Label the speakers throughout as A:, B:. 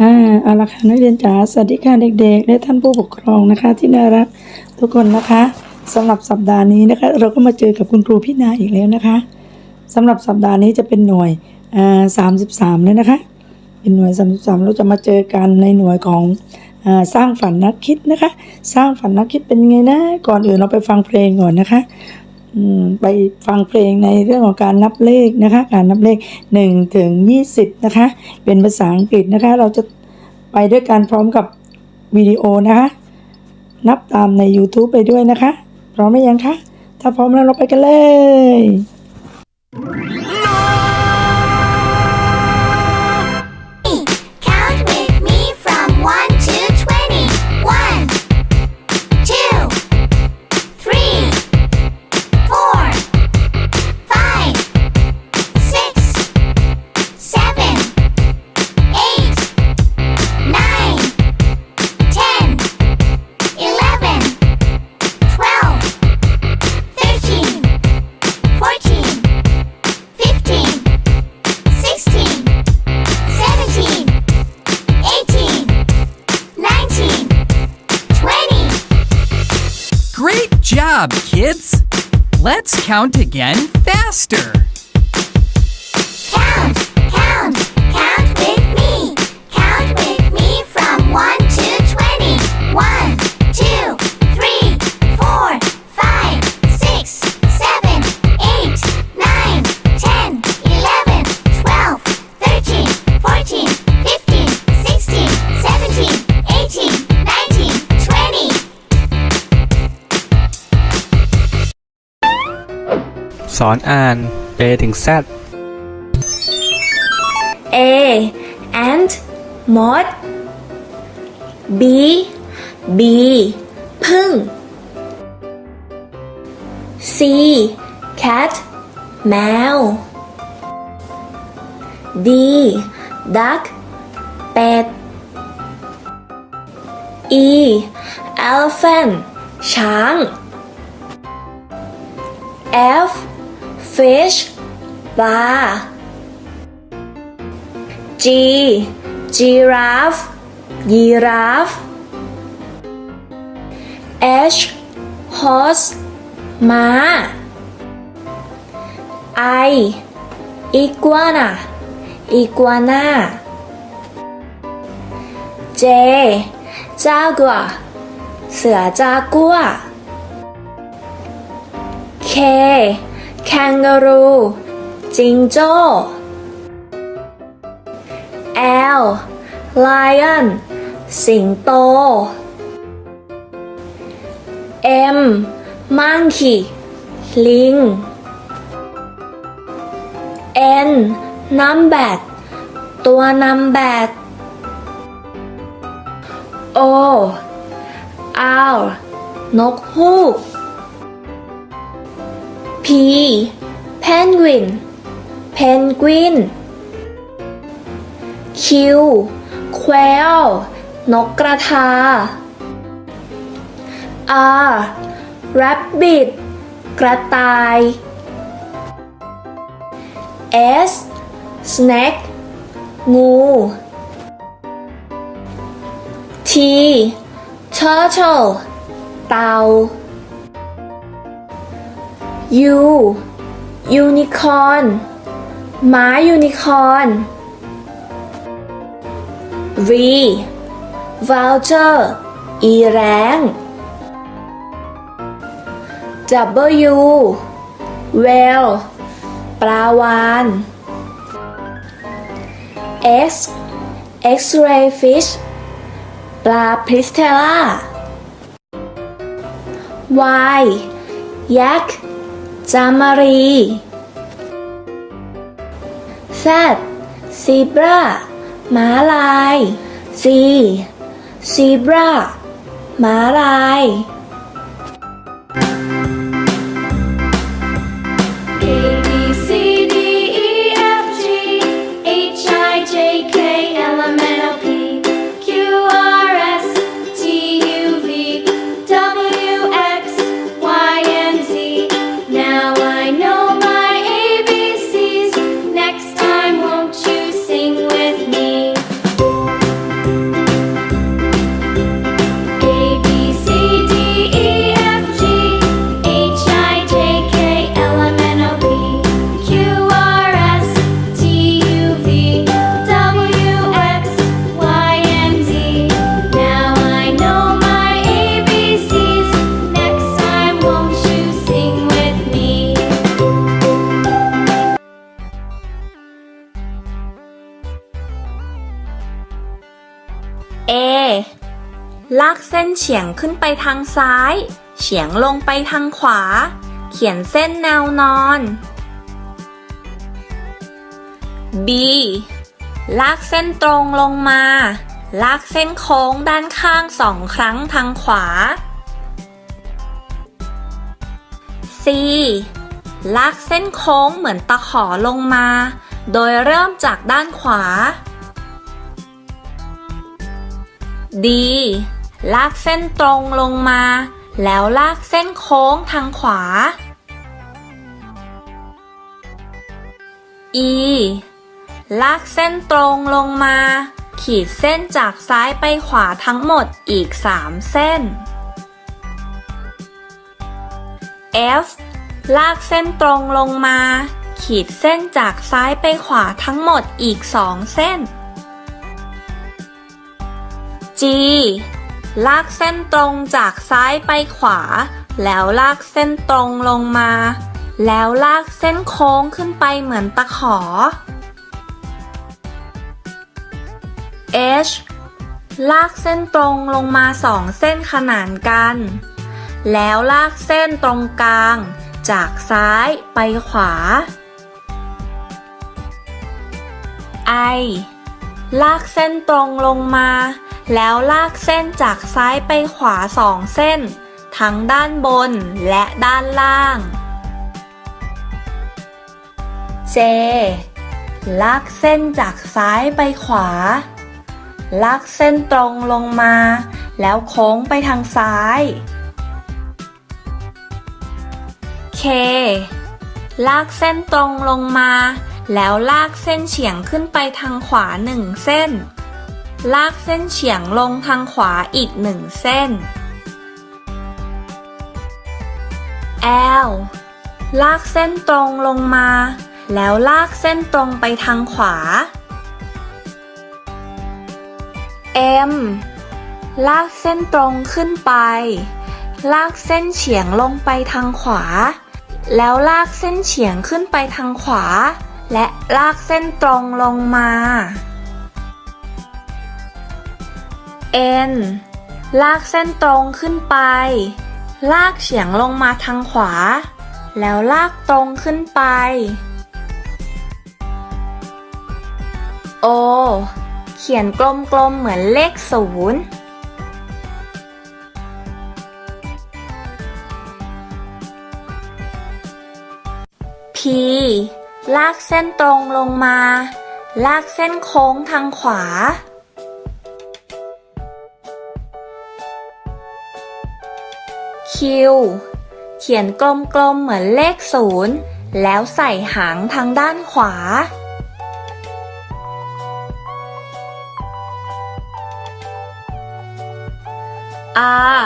A: อ่าเอาละค่ะนักเรียนจ๋าสวัสดีค่ะเด็กๆ และท่านผู้ปกครองนะคะ ที่น่ารักทุกคนนะคะสำหรับสัปดาห์นี้นะคะ เราก็มาเจอกับคุณครูพี่นาอีกแล้วนะคะสำหรับสัปดาห์นี้จะเป็นหน่วยอ่าสามสิบสามเลยนะคะ เป็นหน่วยสามสิบสามเราจะมาเจอกันในหน่วยของอ่าสร้างฝันนักคิดนะคะ สร้างฝันนักคิดเป็นไงนะก่อนอื่นเราไปฟังเพลงก่อนนะคะ ไปฟังเพลงในเรื่องของการนับเลขนะคะ การนับเลข1ถึง20 นะคะ เป็นภาษาอังกฤษนะคะ เราจะไปด้วยกันพร้อมกับวิดีโอนะคะ นับตามใน YouTube ไปด้วยนะคะ พร้อมไหมยังคะ ถ้าพร้อมแล้วเราไปกันเลย
B: Great job, kids! Let's count again faster.
C: สอนอ่าน A ถึง Z
D: A ant moth B B พึ่ง C cat แมว D duck เป็ด E elephant ช้าง F fish ปลา G giraffe ยีราฟ H horse ม้า I iguana iguana J jaguar เสือจากัว K kangaroo จิงโจ้ L lion สิงโต M monkey ลิง N numbat ตัวนำแบด O owl นกฮูก P penguin เพนกวิน Q quail นกกระทา R rabbit กระต่าย S snake งู T turtle เต่า ยูยูนิคอร์นหมายูนิคอนรีวอลเจอร์อีแรงดับเบิลยูเวลปลาวานเอสเอ็กซ์เรย์ฟิชปลา
E: พริสเทล่าวายยัก จามรีแซีบราหมาลาย C ซีบราหมาลาย
D: ลากเส้นเฉียงขึ้นไปทางซ้าย เฉียงลงไปทางขวา เขียนเส้นแนวนอน B ลากเส้นตรงลงมา ลากเส้นโค้งด้านข้างสองครั้งทางขวา C ลากเส้นโค้งเหมือนตะขอลงมา โดยเริ่มจากด้านขวา D ลากเส้นตรงลงมา แล้วลากเส้นโค้งทางขวา E ลากเส้นตรงลงมา ขีดเส้นจากซ้ายไปขวาทั้งหมดอีก 3 เส้น F ลากเส้นตรงลงมา ขีดเส้นจากซ้ายไปขวาทั้งหมดอีก 2 เส้น G ลากเส้นตรงจากซ้ายไปขวา แล้วลากเส้นตรงลงมา แล้วลากเส้นโค้งขึ้นไปเหมือนตะขอ H ลากเส้นตรงลงมาสองเส้นขนานกัน แล้วลากเส้นตรงกลาง จากซ้ายไปขวา I ลากเส้นตรงลงมา แล้วลากเส้นจากซ้ายไปขวาสองเส้น ทั้งด้านบนและด้านล่าง J ลากเส้นจากซ้ายไปขวา ลากเส้นตรงลงมา แล้วโค้งไปทางซ้าย K ลากเส้นตรงลงมา แล้วลากเส้นเฉียงขึ้นไปทางขวาหนึ่งเส้น ลากเส้นเฉียงลงทางขวาอีกหนึ่งเส้น L ลากเส้นตรงลงมา แล้วลากเส้นตรงไปทางขวา M ลากเส้นตรงขึ้นไป ลากเส้นเฉียงลงไปทางขวา แล้วลากเส้นเฉียงขึ้นไปทางขวา และลากเส้นตรงลงมา N ลากเส้นตรงขึ้นไป ลากเฉียงลงมาทางขวา แล้วลากตรงขึ้นไป O เขียนกลมๆเหมือนเลขศูนย์ P ลากเส้นตรงลงมา ลากเส้นโค้งทางขวา Q เขียนกลมๆเหมือนเลขศูนย์แล้วใส่หางทางด้านขวา R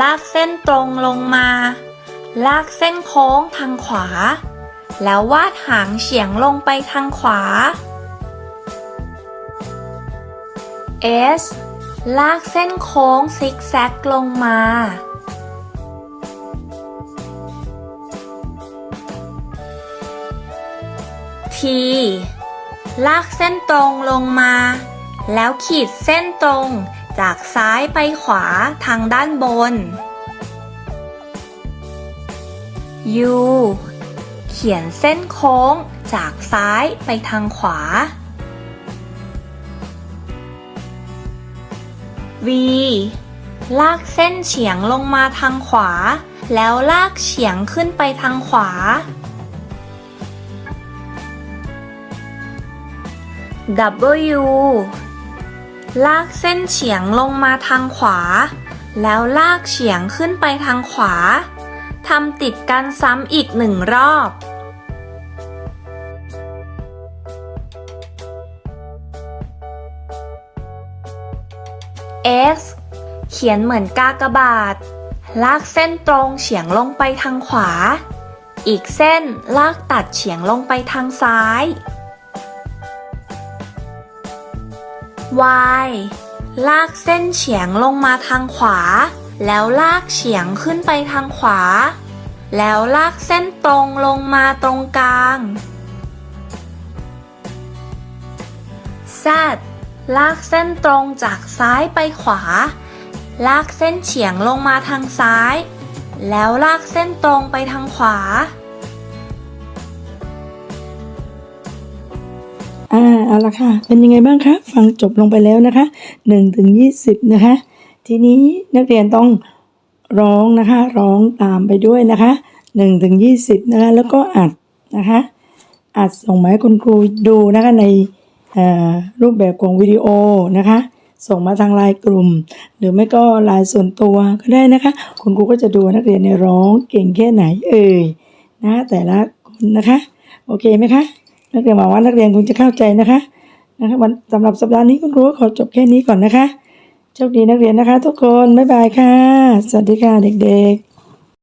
D: ลากเส้นตรงลงมา ลากเส้นโค้งทางขวา แล้ววาดหางเฉียงลงไปทางขวา S ลากเส้นโค้งซิกแซกลงมา T ลากเส้นตรงลงมา แล้วขีดเส้นตรงจากซ้ายไปขวาทางด้านบน U เขียนเส้นโค้งจากซ้ายไปทางขวา V ลากเส้นเฉียงลงมาทางขวา แล้วลากเฉียงขึ้นไปทางขวา W ลากเส้นเฉียงลงมาทางขวา แล้วลากเฉียงขึ้นไปทางขวาทำติดกันซ้ำอีกหนึ่งรอบ X เขียนเหมือนกากบาท ลากเส้นตรงเฉียงลงไปทางขวา อีกเส้นลากตัดเฉียงลงไปทางซ้าย Y ลากเส้นเฉียงลงมาทางขวา แล้วลากเฉียงขึ้นไปทางขวา แล้วลากเส้นตรงลงมาตรงกลาง Z ลากเส้นตรงจากซ้ายไปขวา ลากเส้นเฉียงลงมาทางซ้าย แล้วลากเส้นตรงไปทางขวา
A: อ่าเอาละค่ะ เป็นยังไงบ้างคะ ฟังจบลงไปแล้วนะคะ1ถึง20 นะคะ ทีนี้นักเรียนต้องร้องนะคะ ร้องตามไปด้วยนะคะ1ถึง20 นะคะ แล้วก็อัดนะคะ อัดส่งมาให้คุณครูดูนะคะในรูปแบบของวิดีโอนะคะ ส่งมาทางไลน์กลุ่ม หรือไม่ก็ไลน์ส่วนตัวก็ได้นะคะ คุณครูก็จะดูนักเรียนเนี่ยร้องเก่งแค่ไหนเอ่ยนะแต่ละคนนะคะ โอเคไหมคะ นักเรียนหวังว่านักเรียนคงจะเข้าใจนะคะนะคะวันสำหรับสัปดาห์นี้คุณครูก็ขอจบแค่นี้ก่อนนะคะโชคดีนักเรียนนะคะ ทุกคนบ๊ายบายค่ะ สวัสดีค่ะเด็กๆ